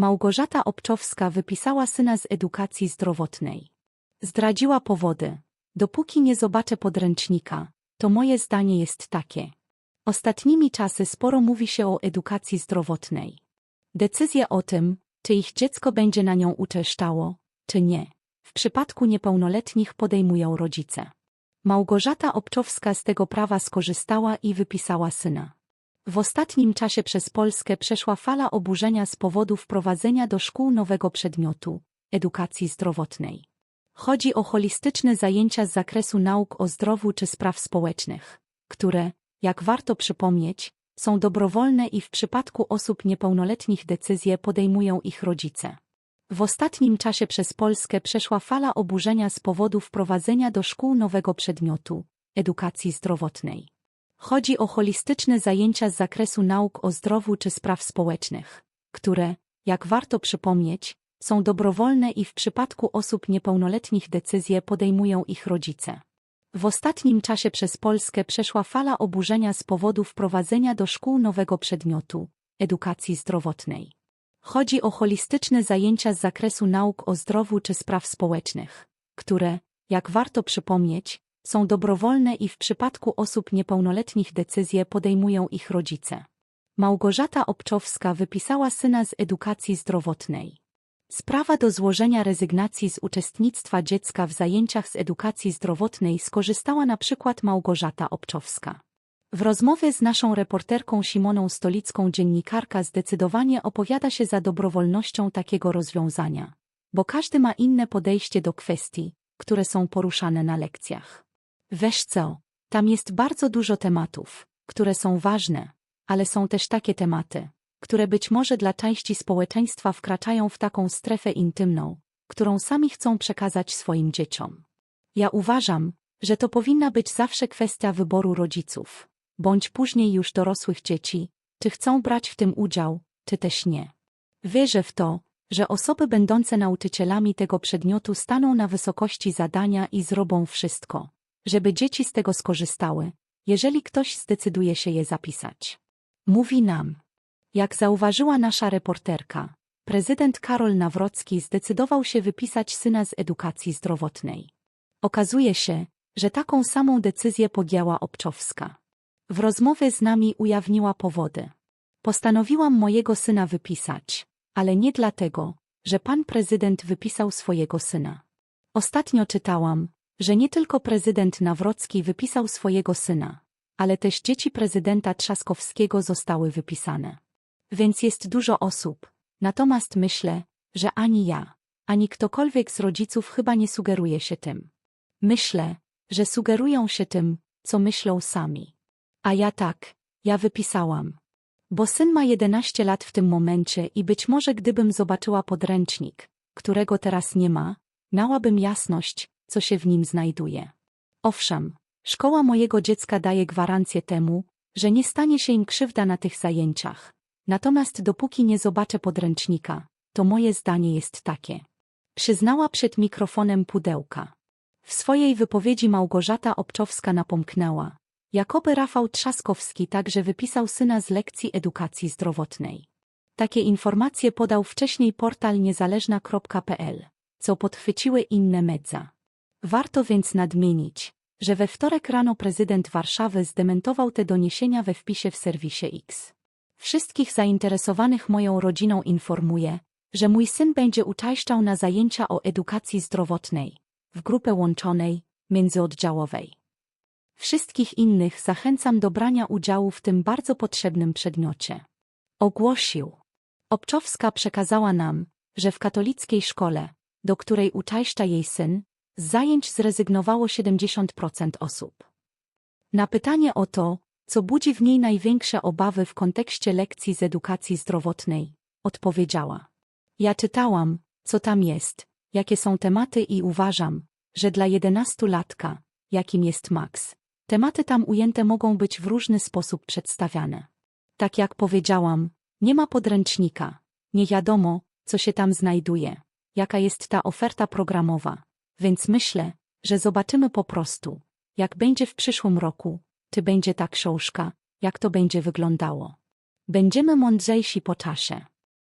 Małgorzata Obczowska wypisała syna z edukacji zdrowotnej. Zdradziła powody. Dopóki nie zobaczę podręcznika, to moje zdanie jest takie. Ostatnimi czasy sporo mówi się o edukacji zdrowotnej. Decyzję o tym, czy ich dziecko będzie na nią uczęszczało, czy nie, w przypadku niepełnoletnich podejmują rodzice. Małgorzata Obczowska z tego prawa skorzystała i wypisała syna. W ostatnim czasie przez Polskę przeszła fala oburzenia z powodu wprowadzenia do szkół nowego przedmiotu edukacji zdrowotnej. Chodzi o holistyczne zajęcia z zakresu nauk o zdrowiu czy spraw społecznych, które, jak warto przypomnieć, są dobrowolne i w przypadku osób niepełnoletnich decyzje podejmują ich rodzice. W ostatnim czasie przez Polskę przeszła fala oburzenia z powodu wprowadzenia do szkół nowego przedmiotu edukacji zdrowotnej. Chodzi o holistyczne zajęcia z zakresu nauk o zdrowiu czy spraw społecznych, które, jak warto przypomnieć, są dobrowolne i w przypadku osób niepełnoletnich decyzje podejmują ich rodzice. W ostatnim czasie przez Polskę przeszła fala oburzenia z powodu wprowadzenia do szkół nowego przedmiotu edukacji zdrowotnej. Chodzi o holistyczne zajęcia z zakresu nauk o zdrowiu czy spraw społecznych, które, jak warto przypomnieć, są dobrowolne i w przypadku osób niepełnoletnich decyzje podejmują ich rodzice. Małgorzata Obczowska wypisała syna z edukacji zdrowotnej. Sprawa do złożenia rezygnacji z uczestnictwa dziecka w zajęciach z edukacji zdrowotnej skorzystała na przykład Małgorzata Obczowska. W rozmowie z naszą reporterką Simoną Stolicką dziennikarka zdecydowanie opowiada się za dobrowolnością takiego rozwiązania, bo każdy ma inne podejście do kwestii, które są poruszane na lekcjach. Weź co, tam jest bardzo dużo tematów, które są ważne, ale są też takie tematy, które być może dla części społeczeństwa wkraczają w taką strefę intymną, którą sami chcą przekazać swoim dzieciom. Ja uważam, że to powinna być zawsze kwestia wyboru rodziców, bądź później już dorosłych dzieci, czy chcą brać w tym udział, czy też nie. Wierzę w to, że osoby będące nauczycielami tego przedmiotu staną na wysokości zadania i zrobią wszystko, żeby dzieci z tego skorzystały, jeżeli ktoś zdecyduje się je zapisać. Mówi nam. Jak zauważyła nasza reporterka, prezydent Karol Nawrocki zdecydował się wypisać syna z edukacji zdrowotnej. Okazuje się, że taką samą decyzję podjęła Obczowska. W rozmowie z nami ujawniła powody. Postanowiłam mojego syna wypisać, ale nie dlatego, że pan prezydent wypisał swojego syna. Ostatnio czytałam, że nie tylko prezydent Nawrocki wypisał swojego syna, ale też dzieci prezydenta Trzaskowskiego zostały wypisane. Więc jest dużo osób, natomiast myślę, że ani ja, ani ktokolwiek z rodziców chyba nie sugeruje się tym. Myślę, że sugerują się tym, co myślą sami. A ja tak, ja wypisałam. Bo syn ma 11 lat w tym momencie i być może gdybym zobaczyła podręcznik, którego teraz nie ma, miałabym jasność, co się w nim znajduje. Owszem, szkoła mojego dziecka daje gwarancję temu, że nie stanie się im krzywda na tych zajęciach. Natomiast dopóki nie zobaczę podręcznika, to moje zdanie jest takie. Przyznała przed mikrofonem pudełka. W swojej wypowiedzi Małgorzata Obczowska napomknęła, jakoby Rafał Trzaskowski także wypisał syna z lekcji edukacji zdrowotnej. Takie informacje podał wcześniej portal niezależna.pl, co podchwyciły inne media. Warto więc nadmienić, że we wtorek rano prezydent Warszawy zdementował te doniesienia we wpisie w serwisie X. Wszystkich zainteresowanych moją rodziną informuję, że mój syn będzie uczęszczał na zajęcia o edukacji zdrowotnej, w grupę łączonej, międzyoddziałowej. Wszystkich innych zachęcam do brania udziału w tym bardzo potrzebnym przedmiocie. Ogłosił. Obczowska przekazała nam, że w katolickiej szkole, do której uczęszcza jej syn, z zajęć zrezygnowało 70% osób. Na pytanie o to, co budzi w niej największe obawy w kontekście lekcji z edukacji zdrowotnej, odpowiedziała. Ja czytałam, co tam jest, jakie są tematy i uważam, że dla jedenastolatka, jakim jest Max, tematy tam ujęte mogą być w różny sposób przedstawiane. Tak jak powiedziałam, nie ma podręcznika, nie wiadomo, co się tam znajduje, jaka jest ta oferta programowa, więc myślę, że zobaczymy po prostu, jak będzie w przyszłym roku, czy będzie ta książka, jak to będzie wyglądało. Będziemy mądrzejsi po czasie.